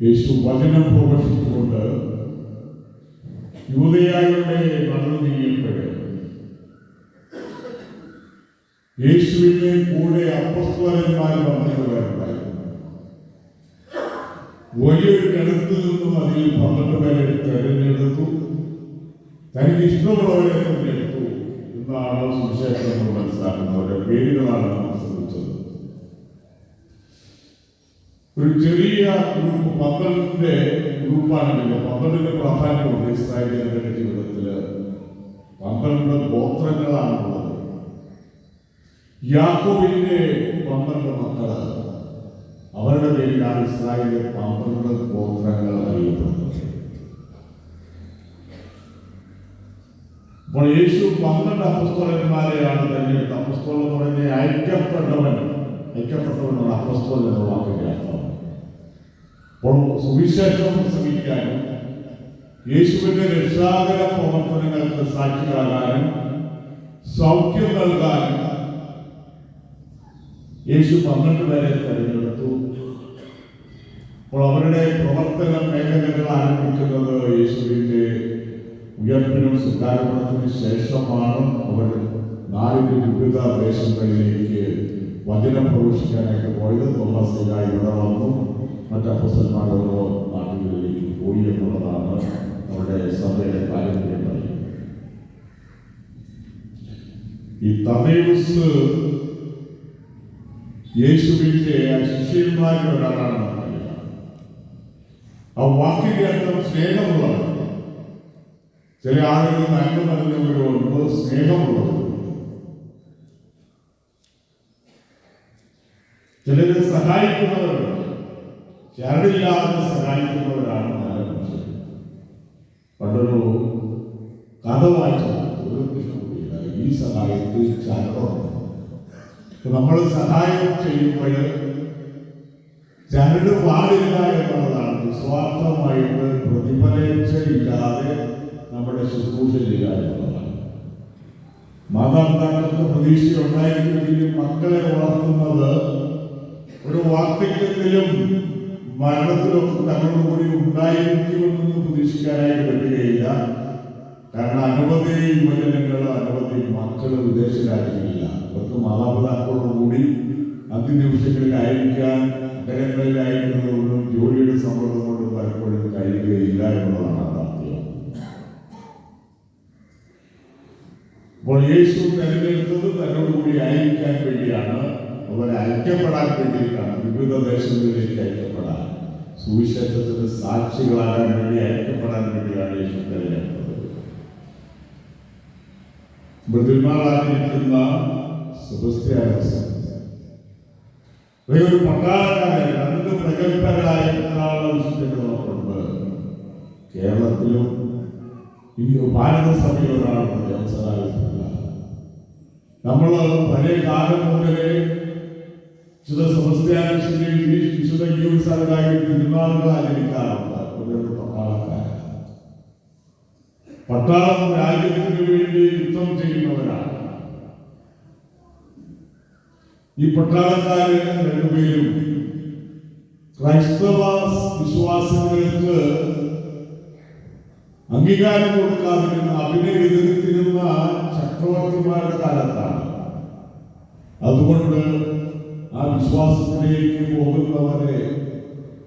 യേശു വചനം പ്രവർത്തിച്ചുകൊണ്ട് യൂതയായുടെ നീങ്ങിയപ്പോഴേ യേശുവിന്റെ കൂടെ അപ്പസ്വരന്മാർ വന്നിട്ടുണ്ടായി കിണത്തിൽ നിന്നും അതിൽ പന്ത്രണ്ട് പേരെ തെരഞ്ഞെടുത്തു. തനിക്ക് ഇഷ്ടമുള്ളവരെ പന്ത്രണ്ടിന്റെ ഗ്രൂപ്പാണെങ്കിൽ പന്ത്രണ്ടിന്റെ പ്രാധാന്യമുണ്ട് ഇസ്രായേലിന്റെ ജീവിതത്തിൽ. പന്ത്രണ്ട് ഗോത്രങ്ങളാണുള്ളത്. യാക്കോബിന്റെ പന്ത്രണ്ട് മക്കൾ. അവരുടെ പേരിലാണ് ഇസ്രായേലിലെ പന്ത്രണ്ട് ഗോത്രങ്ങൾ അറിയപ്പെടുന്നത്. അപ്പോൾ യേശു പന്ത്രണ്ട് അപ്പസ്തോലന്മാരെയാണ് തെരഞ്ഞെടുത്തത്. അപ്പസ്തോലൻ എന്ന് പറയുന്നത് ഐക്യപ്പെട്ടവൻ. ഐക്യപ്പെട്ടവനാണ് അപ്പസ്തോലൻ എന്ന വാക്കിന്റെ അർത്ഥം. അപ്പോൾ സുവിശേഷം പ്രസംഗിക്കാനും യേശുവിന്റെ രക്ഷാകര പ്രവർത്തനങ്ങൾക്ക് സാക്ഷികളാകാനും സൗഖ്യം നൽകാനും യേശു പന്ത്രണ്ട് പേരെ തെരഞ്ഞെടുത്തു. അപ്പോൾ അവരുടെ പ്രവർത്തന മേഖലകൾ ആരംഭിക്കുന്നത് യേശുവിന്റെ ഉയർപ്പിനും സുധാരണത്തിനു ശേഷമാണ്. അവർ നാടിന്റെ വിവിധ ദേശങ്ങളിലേക്ക് വചനം പ്രവേശിക്കാനായിട്ട് പോയത്. തോമസ് ഇവിടെ വന്നു. മറ്റപ്പസന്മാർ ഓരോ നാടുകളിലേക്ക് പോയി എന്നുള്ളതാണ് നമ്മുടെ സഭയുടെ പാരമ്പര്യം ഈ തമേസ് യേശുവിന്റെ ശിഷ്യന്മാരിൽ ഒരാളാണ് ആ വാക്കിന്റെ അർത്ഥം സ്നേഹമുള്ളവർ ചില ആളുകൾ നന്മ നിറഞ്ഞവരുണ്ട് സ്നേഹമുള്ളത് ചിലര് സഹായിക്കുന്നവരുണ്ട് ചരടില്ലാതെ സഹായിക്കുന്നവരാണ് നല്ല മനുഷ്യർ പണ്ടൊരു കഥ വായിച്ചത് ഒരു കൃഷ്ണകുടിയില്ല ഈ സഹായത്തിൽ ചരടുണ്ട് നമ്മൾ സഹായം ചെയ്യുമ്പോൾ ചരട് പാടില്ല എന്നുള്ളതാണ്. നിസ്വാർത്ഥമായിട്ട് പ്രതിഫലേച്ഛയില്ലാതെ നമ്മുടെ ശുശ്രൂഷ ചെയ്യുക എന്നുള്ളതാണ്. മാതാപിതാക്കൾക്ക് പ്രതീക്ഷ ഉണ്ടായിരുന്നെങ്കിലും മക്കളെ വളർത്തുന്നത് ഒരു വാർദ്ധക്യത്തിലും മരണത്തിലൊക്കെ തങ്ങളോട് കൂടി ഉണ്ടായിരിക്കുമെന്ന് പ്രതീക്ഷിക്കാനായിട്ട് പറ്റുകയില്ല. കാരണം അനവധി യുവജനങ്ങൾ അനവധി മക്കൾ വിദേശ രാജ്യങ്ങളില്ല. അവർക്ക് മാതാപിതാക്കളോട് കൂടി അന്ത്യനിമിഷങ്ങളിലായിരിക്കാൻ നഗരങ്ങളിലായിരിക്കുന്നതുകൊണ്ടും ജോലിയുടെ സമ്മർദ്ദം കൊണ്ടും പലപ്പോഴും കഴിയുകയില്ല എന്നുള്ളതാണ് യാഥാർത്ഥ്യം. അപ്പോൾ യേശു തെരഞ്ഞെടുത്തത് തന്നോടുകൂടി അയക്കാൻ വേണ്ടിയാണ്. അവരെ ഐക്യപ്പെടാൻ വേണ്ടിയിട്ടാണ്. വിവിധ ദേശങ്ങളിലേക്ക് ഐക്യപ്പെടാൻ സുവിശേഷത്തിന് സാക്ഷികളാകാൻ വേണ്ടി അയക്കപ്പെടാൻ വേണ്ടിയാണ് യേശു തെരഞ്ഞെടുത്തത് മൃദുമാറാതിരിക്കുന്ന സെബസ്ത്യാനോസ് ഒരു പട്ടാളക്കാരൻ രണ്ട് പ്രഗത്ഭരായ പട്ടാള വിശുദ്ധങ്ങളുണ്ട് കേരളത്തിലും ഈ ഭാരതസഭയിൽ ഒരാളുണ്ട് അവസരമായിട്ടില്ല നമ്മൾ പഴയ കാലം മുതലേ വിശുദ്ധ സെബസ്ത്യാനോസിന്റെ വിശുദ്ധ യൂസാലായി തിരുനാളുകൾ ആചരിക്കാറുണ്ട് പട്ടാളം രാജ്യത്തിന് വേണ്ടി യുദ്ധം ചെയ്യുന്നവരാണ്. ഈ പട്ടാളക്കാര് രണ്ടുപേരും ക്രൈസ്തവ വിശ്വാസങ്ങൾക്ക് അംഗീകാരം കൊടുക്കാതിരുന്ന അതിനെ എതിർത്തിരുന്ന ചക്രവർത്തിമാരുടെ കാലത്താണ്. അതുകൊണ്ട് വിശ്വാസത്തിലേക്ക് പോകുന്നവരെ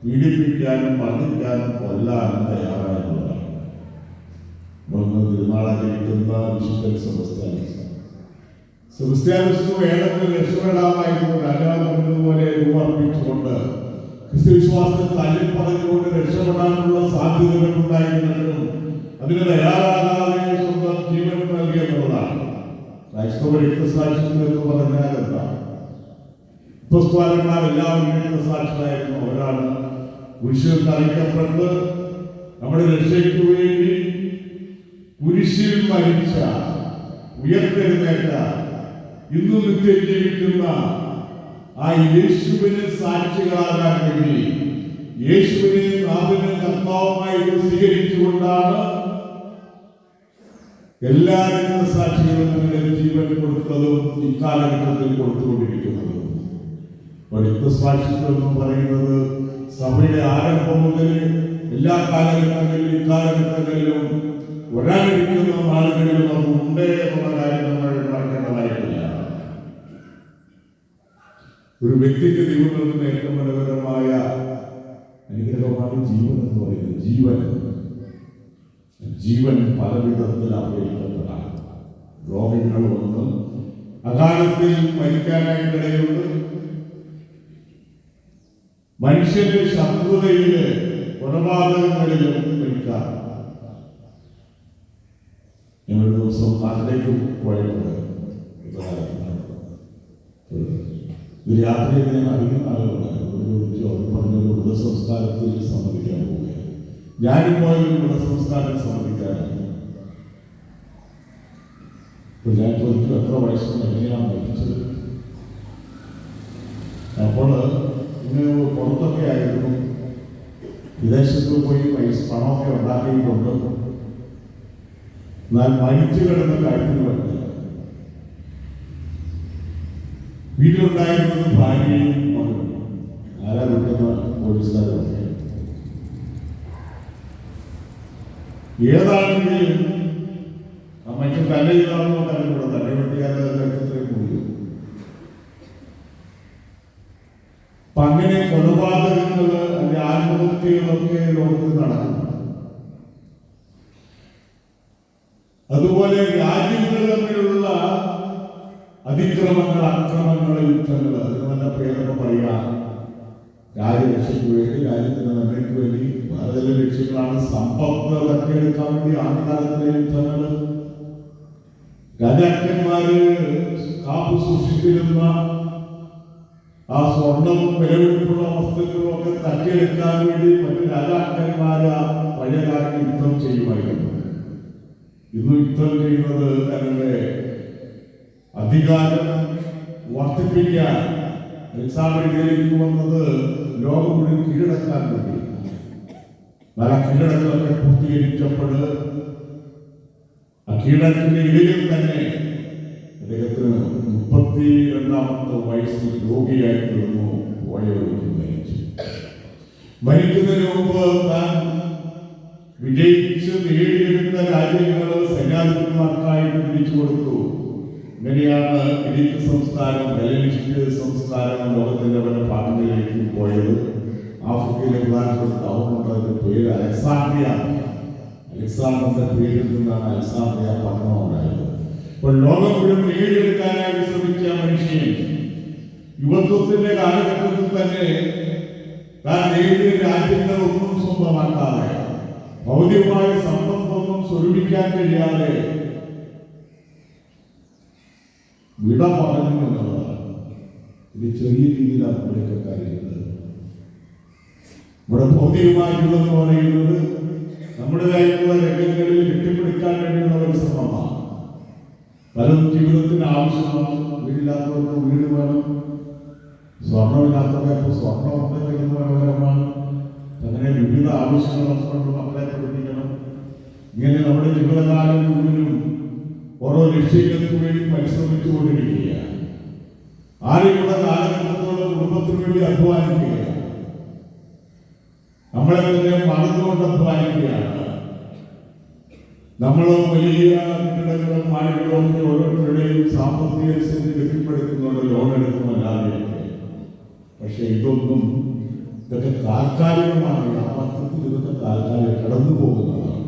പീഡിപ്പിക്കാനും മർദ്ദിക്കാനും കൊല്ലാനും തയ്യാറായതാണ് നമ്മൾ തിരുനാളാചരിക്കുന്ന വിശുദ്ധ സെബസ്ത്യാനോസ് സെബസ്ത്യാനിസ്തു ഏതൊക്കെ രക്ഷപ്പെടാമായിരുന്നു പറഞ്ഞതുപോലെ രൂപർപ്പിച്ചുകൊണ്ട് ക്രിസ്തുവിശ്വാസത്തെ പറഞ്ഞുകൊണ്ട് രക്ഷപ്പെടാനുള്ള ഉണ്ടായിരുന്നു അതിന് തയ്യാറാകാതെ സ്വന്തം ജീവൻ നൽകിയെന്നുള്ളതാണ് ക്രൈസ്തവ രക്തസാക്ഷിത്വം എന്ന് പറഞ്ഞാൽ എന്താ? പുസ്തകന്മാർ എല്ലാവരും രക്തസാക്ഷികളായിരുന്നു അവരാണ് കുരിശിൽ തറയ്ക്കപ്പെട്ട് നമ്മുടെ രക്ഷയ്ക്ക് വേണ്ടി കുരിശിൽ മരിച്ച ഉയർത്തെഴുന്നേറ്റ ഇന്നും നിത്യം ജീവിക്കുന്ന ആ യേശുവിനെ സാക്ഷികളാകാൻ വേണ്ടി യേശുവിനെ നാവിനെ കർത്താവുമായി സ്വീകരിച്ചുകൊണ്ടാണ് എല്ലാ സാക്ഷികളും ജീവൻ കൊടുത്തതും ഇക്കാലഘട്ടത്തിൽ കൊടുത്തുകൊണ്ടിരിക്കുന്നത്. അപ്പോൾ രക്തസാക്ഷിത്വം എന്ന് പറയുന്നത് സഭയുടെ ആരംഭം മുതൽ എല്ലാ കാലഘട്ടങ്ങളിലും ഇക്കാലഘട്ടങ്ങളിലും വരാനിരിക്കുന്ന ആളുകളിലും അത് ഉണ്ട് എന്നുള്ള കാര്യം നമ്മൾ മറക്കേണ്ടതായിട്ടില്ല. ഒരു വ്യക്തിക്ക് ദൈവം ഏറ്റവും മനോഹരമായ അനുഗ്രഹമാണ് ജീവൻ എന്ന് പറയുന്നത്. ജീവൻ. ജീവൻ പല വിധത്തിൽ അപകരിക്കപ്പെടാം രോഗങ്ങൾ വന്ന്. അകാലത്തിൽ മരിക്കാനായിട്ടിടയുണ്ട് മനുഷ്യന്റെ ശത്രുതയിൽ കൊലപാതകങ്ങളിലും മരിക്കാം ഞങ്ങൾ ദിവസം നാട്ടിലേക്ക് പോയിട്ടുണ്ട് ഇത് രാത്രി ഞാൻ അറിയുന്ന ആളുകളുണ്ട് ഒരു ചോദിച്ചു അവർ പറഞ്ഞു ഒരു മൃതസംസ്കാരത്തിൽ സമ്മതിക്കാൻ പോവുകയാണ്. ഞാനിപ്പോ ഒരു മൃതസംസ്കാരം സമ്മതിക്കാനാണ് ഞാൻ ചോദിച്ചു എത്ര വയസ്സിന് എങ്ങനെയാണ് മരിച്ചത് അപ്പോൾ ഇന്ന് പുറത്തൊക്കെ ആയിരുന്നു വിദേശത്ത് പോയി പൈസ പണമൊക്കെ ഉണ്ടാക്കിയിട്ടുണ്ട് എന്നാൽ മരിച്ചു കിടന്ന വേണ്ടി വീട്ടിലുണ്ടായിരുന്നത് ഭാര്യയും മകളും ആരാ വിട്ടുന്ന പോലീസുകാരൊക്കെ ഏതാണെങ്കിലും അമ്മയ്ക്ക് തല്ല ചെയ്താണെന്നോ തലക്കൂടെ തല വെട്ടിയാലും പോയി അപ്പൊ അങ്ങനെ കൊലപാതകങ്ങൾ ആത്മഹത്യകളൊക്കെ ലോകത്ത് നടക്കും അതുപോലെ രാജ്യങ്ങൾ തമ്മിലുള്ള അതിക്രമങ്ങൾ അക്രമങ്ങൾ യുദ്ധങ്ങൾ അതിന് നല്ല പേരൊക്കെ പറയാം. രാജ്യരക്ഷയ്ക്ക് വേണ്ടി രാജ്യത്തിന്റെ നന്മയ്ക്ക് വേണ്ടി വേറെ ലക്ഷ്യങ്ങളാണ്. സമ്പത്ത് തട്ടിയെടുക്കാൻ വേണ്ടി ആദ്യകാലത്തിലെ യുദ്ധങ്ങൾ. രാജാക്കന്മാര് കാപ്പു സൂക്ഷിച്ചിരുന്ന ആ സ്വർണം വിലപിടിപ്പുള്ള വസ്തുക്കളും ഒക്കെ തട്ടിയെടുക്കാൻ വേണ്ടി മറ്റു രാജാക്കന്മാര് പഴയകാലത്ത് യുദ്ധം ചെയ്യുമായിരുന്നു. ഇന്ന് യുദ്ധം ചെയ്യുന്നത് തങ്ങളുടെ അധികാരം വർദ്ധിപ്പിക്കാൻ എക്സാമിലേക്ക് വന്നത് ലോകം മുഴുവൻ കീഴടക്കാൻ വേണ്ടി. പല കീഴടങ്ങളൊക്കെ പൂർത്തീകരിച്ചപ്പോൾ ആ കീഴടക്കിന്റെ ഇടയിൽ തന്നെ അദ്ദേഹത്തിന് മുപ്പത്തി രണ്ടാമത്തെ വയസ്സിൽ രോഗിയായി തീർന്നു പോയ ഒരു മരിച്ചു. മരിക്കുന്നതിന് മുമ്പ് താൻ വിജയിച്ച് നേടിയെടുത്ത രാജ്യങ്ങൾ സൈന്യാധിപന്മാർക്കായിട്ട് തിരിച്ചു കൊടുത്തു. ഇങ്ങനെയാണ് ഗ്രീക്ക് സംസ്കാരം ഹെലനിസ്റ്റ് സംസ്കാരം ലോകത്തിന്റെ പല ഭാഗങ്ങളിലേക്ക് പോയത്. ആഫ്രിക്കയിലെ പ്രധാനപ്പെട്ട ടൗണുണ്ട് അതിന്റെ പേര് അലക്സാണ്ട്രിയ. അലക്സാണ്ടറിന്റെ പേരിൽ നിന്നാണ് അലക്സാണ്ട്രിയ പട്ടണം ഉണ്ടായത്. അപ്പോൾ ലോകം മുഴുവൻ നേടിയെടുക്കാനായി ശ്രമിച്ച മനുഷ്യൻ യുവത്വത്തിന്റെ കാലഘട്ടത്തിൽ തന്നെ താൻ നേടിയ രാജ്യങ്ങളൊന്നും സ്വന്തമാക്കാതെ ഭൗതികമായ സമ്പത്തൊന്നും സ്വരൂപിക്കാൻ കഴിയാതെ വിട പറഞ്ഞു എന്നുള്ളതാണ്. ഇത് ചെറിയ രീതിയിലാണ് ഇവിടെയൊക്കെ കാര്യങ്ങൾ ഇവിടെ ഭൗതികമായിട്ടുള്ളതെന്ന് പറയുന്നത് നമ്മുടേതായിട്ടുള്ള രംഗങ്ങളിൽ കെട്ടിപ്പിടിക്കാൻ വേണ്ടിയുള്ള ഒരു ശ്രമമാണ്. പലതും ജീവിതത്തിന് ആവശ്യമാണ്. വീടില്ലാത്തവർക്ക് വീട് വേണം. സ്വർണമില്ലാത്തവർക്ക് സ്വർണം മനോഹരമാണ് അങ്ങനെ വിവിധ കൊണ്ട് മക്കളെ പഠിപ്പിക്കണം. ഇങ്ങനെ നമ്മുടെ ഓരോ ലക്ഷ്യങ്ങൾക്ക് വേണ്ടി പരിശ്രമിച്ചു കൊണ്ടിരിക്കുക ആരെയുള്ള കാലഘട്ടത്തോളം കുടുംബത്തിന് വേണ്ടി അധ്വാനിക്കുകയാണ്. നമ്മളെ തന്നെ മറന്നുകൊണ്ട് അധ്വാനിക്കുകയാണ്. നമ്മൾ വലിയ കെട്ടിടങ്ങളും ഒക്കെ ഓരോരുത്തരുടെയും സാമ്പത്തിക സ്ഥിതി കെട്ടിപ്പടുക്കുന്നുണ്ട് ലോൺ എടുക്കുമല്ലാതെയൊക്കെ പക്ഷെ ഇതൊന്നും ഇതൊക്കെ താൽക്കാലികമാണ്. യാഥാർത്ഥ്യത്തിൽ ഇതൊക്കെ താൽക്കാലിക കടന്നു പോകുന്നതാണ്.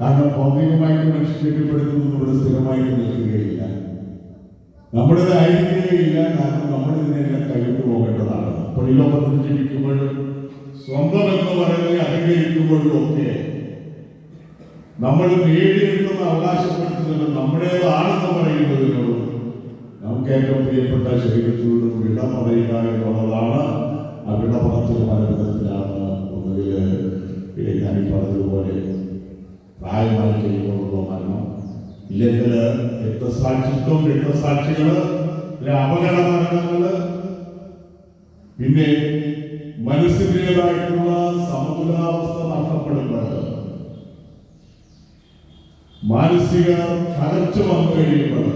കാരണം ഭൗതികമായിട്ട് മനുഷ്യൻ കെട്ടിപ്പടുക്കുന്നത് ഇവിടെ സ്ഥിരമായിട്ട് നിൽക്കുകയില്ല. നമ്മുടേതായിരിക്കുകയില്ല കാരണം നമ്മൾ ഇതിനെല്ലാം കഴിഞ്ഞു പോകേണ്ടതാണ്. അപ്പോൾ ഈ ലോകത്തിൽ ജീവിക്കുമ്പോഴും സ്വന്തം എന്ന് പറയുന്നത് അധികരിക്കുമ്പോഴും ഒക്കെ നമ്മൾ നേടിയെടുക്കുന്ന അവകാശപ്പെടുത്തുന്നത് നമ്മുടേതാണെന്ന് പറയുന്നതിനോട് നമുക്ക് ഏറ്റവും പ്രിയപ്പെട്ട ശരീരത്തിനോടും വിട പറയുക എന്നുള്ളതാണ് ആ വിട പല വിധത്തിലാണ് ഒന്നുകിൽ ഈ പറഞ്ഞതുപോലെ പ്രായമായി കഴിയുമ്പോഴുള്ള മരണം ഇല്ലെങ്കിൽ രക്തസാക്ഷിത്വം രക്തസാക്ഷികൾ അപകട മരണങ്ങൾ പിന്നെ മനസ്സിന്റെതായിട്ടുള്ള സമതുലാവസ്ഥ നഷ്ടപ്പെടുന്നത് മാനസിക തകർച്ച വന്നു കഴിയുമ്പോൾ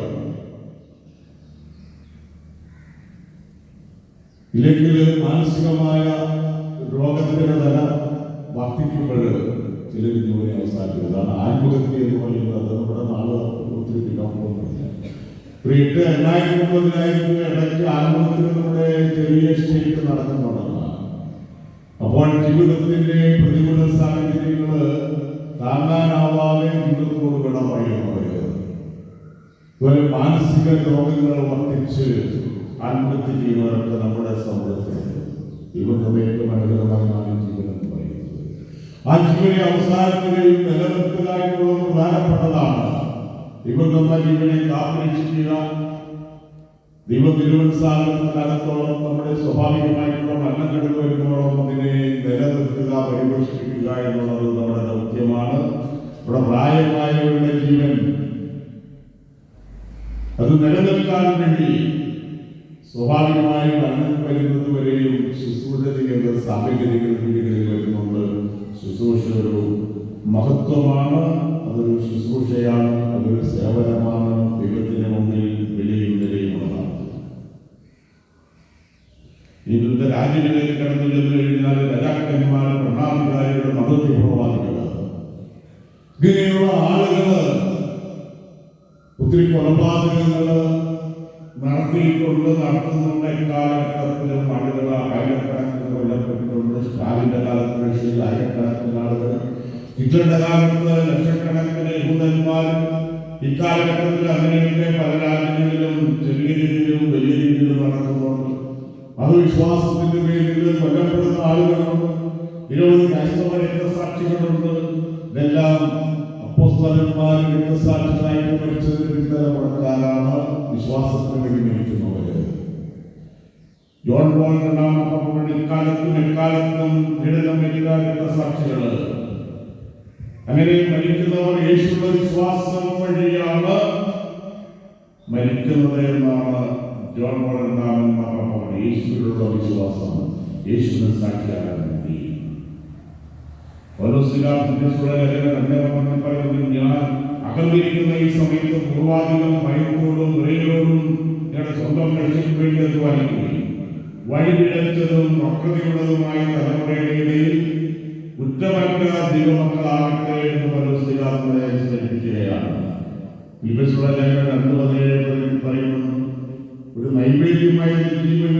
ഇല്ലെങ്കിൽ മാനസികമായ രോഗത്തിന്റെ തല വർദ്ധിക്കുമ്പോൾ ചിലർ ജോലി അവസാനിക്കുന്നത് അതാണ് ആത്മഹത്യ എന്ന് പറയുന്നത്. നമ്മുടെ നാൾ ഒത്തിരി പിന്നോക്കൊന്നുമില്ല എട്ട് എണ്ണായിരത്തി മുപ്പതിനായിരം രൂപ ഇടയ്ക്ക് ആത്മഹത്യ നമ്മുടെ ചെറിയ സ്റ്റേറ്റ് നടക്കുന്നുണ്ടെന്നാണ്. അപ്പോൾ ജീവിതത്തിന്റെ പ്രതികൂല സാഹചര്യങ്ങൾ താങ്ങാനാവാതെ ജീവിതത്തോട് വിട പറയുന്നത് ഒരു മാനസിക രോഗങ്ങൾ വർദ്ധിച്ച് ആത്മഹത്യ ചെയ്യുന്നവരൊക്കെ നമ്മുടെ സമൂഹത്തിലുണ്ട്. ദൈവം ഏറ്റവും മാറി ജീവൻ എന്ന് പറയുന്നത്. ആ ജീവനെ അവസാനത്തിലെയും നിലനിർത്തുക എന്നുള്ളത് പ്രധാനപ്പെട്ടതാണ്. ദൈവം നമ്മ ജീവനെ കാത്തിരക്ഷിക്കുക ദൈവ തിരുവത്സാഹത്തിനകത്തോളം നമ്മുടെ സ്വാഭാവികമായിട്ടുള്ള മരണം വരുന്നതോളം അതിനെ നിലനിർത്തുക പരിപോഷിപ്പിക്കുക എന്നുള്ളത് അത് നിലനിൽക്കാൻ വേണ്ടി സ്വാഭാവികമായി മരണം വരുന്നത് വരെയും ശുശ്രൂഷ സാഹചര്യങ്ങൾ വീടുകളിൽ വരുന്നുണ്ട് ശുശ്രൂഷ ഒരു മഹത്വമാണ്. അതൊരു ശുശ്രൂഷയാണ് അതൊരു സേവനമാണ്. ദൈവത്തിന് മുന്നിൽ വിലയും നിലയുമുള്ളതാണ് വിവിധ രാജ്യങ്ങളിലേക്ക് കടന്നു ചെന്ന് കഴിഞ്ഞാൽ രാജാക്കന്മാർ ഭരണാധികാരികളുടെ മതത്തിൽ പ്രവാദിക്കുക ഇങ്ങനെയുള്ള ആളുകൾ ഒത്തിരി കൊലപാതകങ്ങൾ നടത്തിയിട്ടുണ്ട് നടത്തുന്നുണ്ട്. ഇക്കാലഘട്ടത്തിലും ആളുകൾ ആയിരക്കണക്കിന് കൊല്ലപ്പെട്ടിട്ടുണ്ട്. സ്റ്റാലിന്റെ കാലത്ത് റഷ്യയിൽ ആയിരക്കണക്കിന് ആളുകൾ ഹിറ്റ്ലറുടെ കാലത്ത് ലക്ഷക്കണക്കിന് യഹൂദന്മാരും ഇക്കാലഘട്ടത്തിൽ അങ്ങനെയൊക്കെ പല രാജ്യങ്ങളിലും ചെറിയ രീതിയിലും വലിയ രീതിയിലും നടക്കുന്നുണ്ട്. അത് വിശ്വാസത്തിന്റെ പേരിൽ കൊല്ലപ്പെടുന്ന ആളുകളുണ്ട് നിരവധി ക്രൈസ്തവ രക്തസാക്ഷികളുണ്ട്. ഇതെല്ലാം അപ്പോസ്തലന്മാർ രക്തസാക്ഷികളായിട്ട് മരിച്ചതിന് പിന്നിലെ വിശ്വാസത്തിന് വേണ്ടി മരിക്കുന്നവര്. ജോൺ പോൾ രണ്ടാമത്തെ ഇക്കാലത്തും എക്കാലത്തും ദൃഢം വരിക രക്തസാക്ഷികൾ അങ്ങനെ മരിക്കുന്നവർ യേശുവിന്റെ വിശ്വാസം വഴിയാണ് മരിക്കുന്നത് എന്നാണ് ജോൺ പോൾ രണ്ടാമൻ പറഞ്ഞത് യേശുവിലുള്ള വിശ്വാസം. യേശുവിനെ പറയുന്നത് ഞാൻ അകന്നിരിക്കുന്ന ഈ സമയത്ത് പൂർവാധികം ഭയത്തോടും നിറയോടും ഞങ്ങളുടെ സ്വന്തം ലക്ഷ്യം വേണ്ടി അധ്വാനിക്കുകയും വഴിപിഴച്ചതും വക്രതയുള്ളതുമായ തലമുറയുടെ ഇടയിൽ കുറ്റമറ്റ ദൈവമക്കളാകട്ടെ എന്ന് സ്മരിപ്പിക്കുകയാണ് രണ്ടു പതിനേഴ് പറയുന്നു ഒരു നൈവേദ്യമായി ജീവൻ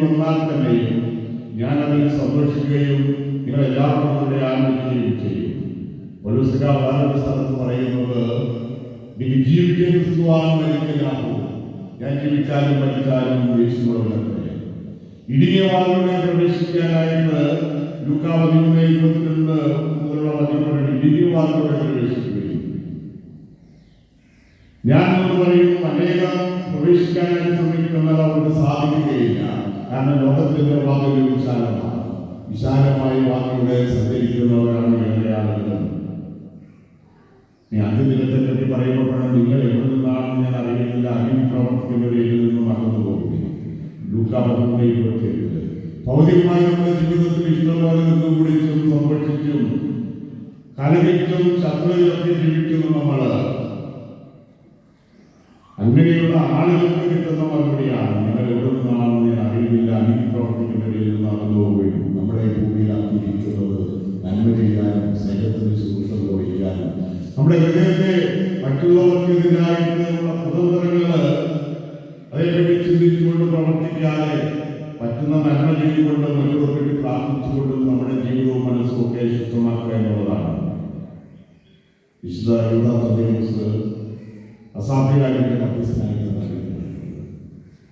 വന്നാൽ തന്നെയും ഞാൻ സന്തോഷിക്കുകയും എല്ലാവരും കൂടെ ആരംഭിക്കുകയും ചെയ്യും. ഒരു സ്ഥലത്ത് പറയുന്നത്? നീ ജീവിക്കാൻ ക്രിസ്തുവാൻ മരിക്കലാകൂ ഞാൻ ജീവിച്ചാലും മരിച്ചാലും യേശുവിനോട് ഇടുങ്ങിയ വാതിലൂടെ പ്രവേശിക്കാനായിട്ട് ലൂക്കാവതിയുടെ ഇരുപത്തിരണ്ട് മുതലുള്ള വചനങ്ങളിൽ ഇടുങ്ങിയ വാതിലൂടെ പ്രവേശിക്കുകയും ഞാൻ എന്ന് പറയുന്നു അനേകം പ്രവേശിക്കാനായിട്ട് ശ്രമിക്കുമെന്നാൽ അവർക്ക് സാധിക്കുകയില്ല. കാരണം ലോകത്തിന്റെ വാക്കുകൾ വിശാലമാണ്. വിശാലമായ വാക്കുകളെ സഞ്ചരിക്കുന്നവരാണ് ഏറെ ആളുകൾ നീ അന്ത്യദിനത്തെ പറ്റി പറയുമ്പോഴാണ് നിങ്ങൾ എവിടെ നിന്നാണെന്ന് ഞാൻ അറിയുന്നില്ല. അങ്ങനെ പ്രവർത്തിക്കുന്നവരിൽ നിന്നും മറന്നു പോകുന്നു ലൂക്കാപത്തിന്റെ ഭൗതികമായി നമ്മുടെ ജീവിതത്തിൽ ഇഷ്ടംപോലെ നിന്നും കുടിച്ചും സംരക്ഷിച്ചും കലഹിച്ചും ശത്രുതയൊക്കെ ജീവിക്കുന്നു നമ്മൾ അങ്ങനെയുള്ള ആളുകൾക്ക്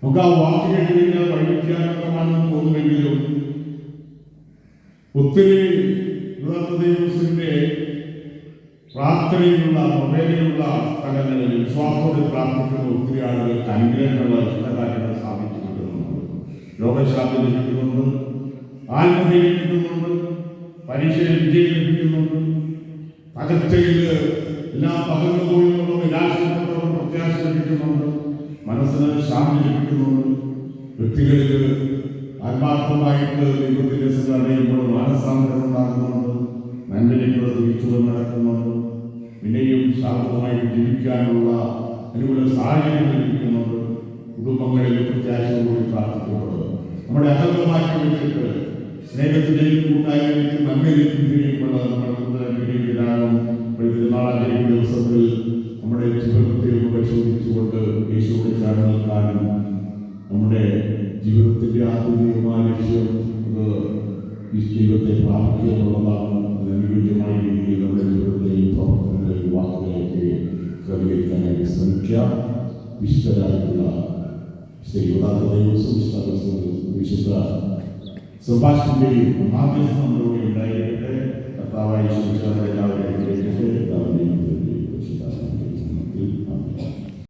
നമുക്ക് ആ വാക്ക് കഴിഞ്ഞാൽ വൈവിധ്യാത്മകമാണെന്ന് തോന്നുമെങ്കിലും ഒത്തിരി യുവതയുടെ പ്രാർത്ഥനയിലുള്ള മൊബൈലിലുള്ള സ്ഥലങ്ങളിൽ വിശ്വാസത്തോടെ പ്രാർത്ഥിക്കുന്ന ഒത്തിരി ആളുകൾക്ക് അനുഗ്രഹങ്ങളുള്ള ഇഷ്ടകാര്യങ്ങൾ സാധിച്ചു കിട്ടുന്നുണ്ട് രോഗശാന്തി ലഭിക്കുന്നുണ്ട് ആത്മഹത്യ മനസ്സിന് ശാന്തി ലഭിക്കുന്നുണ്ട് വ്യക്തികളിൽ ആത്മാർത്ഥമായിട്ട് ദൈവത്തിന്റെ അറിയുമ്പോൾ മാനസാന്തരം ഉണ്ടാകുന്നുണ്ട്. നന്മയിലേക്കുള്ള തിരിച്ചുകൾ നടക്കുന്നുണ്ട്. പിന്നെയും ശാന്തമായി ജീവിക്കാനുള്ള അനുകൂല സാഹചര്യങ്ങൾ ലഭിക്കുന്നുണ്ട്. കുടുംബങ്ങളിൽ പ്രത്യാശയോടുകൂടി പ്രാർത്ഥിക്കപ്പെടുക നമ്മുടെ അകത്ത് മാറ്റി വെച്ചിട്ട് സ്നേഹത്തിന്റെയും കൂട്ടായ്മയിലേക്കും നന്മയിലേക്കും തിരിയുമ്പോൾ നമ്മുടെ പിന്നീടിനാകും ജീവിതത്തെ ഒന്ന് പരിശോധിച്ചുകൊണ്ട് യേശുവിടെ ചേർന്ന് നിൽക്കാനും നമ്മുടെ ജീവിതത്തിന്റെ ആത്മീയമായ ലക്ഷ്യം അത് ഈ ജീവിതത്തെ പ്രാപിക്കുക എന്നുള്ളതാണ് അതിന് അനുയോജ്യമായ രീതിയിൽ നമ്മുടെ ജീവിതത്തിലെയും പ്രവർത്തനങ്ങളെയും വാക്കുകളെയൊക്കെ ക്രമീകരിക്കാനായിട്ട് ശ്രമിക്കുക വിശുദ്ധരായിട്ടുള്ള ശ്രീ യുവതാക്കളെയും വിശുദ്ധ സെബാസ്റ്റിന്റെയും മാധ്യസ്ഥം നമ്മുടെ ഉണ്ടായിരിക്കട്ടെ കർത്താവായി ശ്രമിച്ചാൽ എല്ലാവരെയും അനുഗ്രഹിക്കട്ടെ. കർത്താവിന്റെ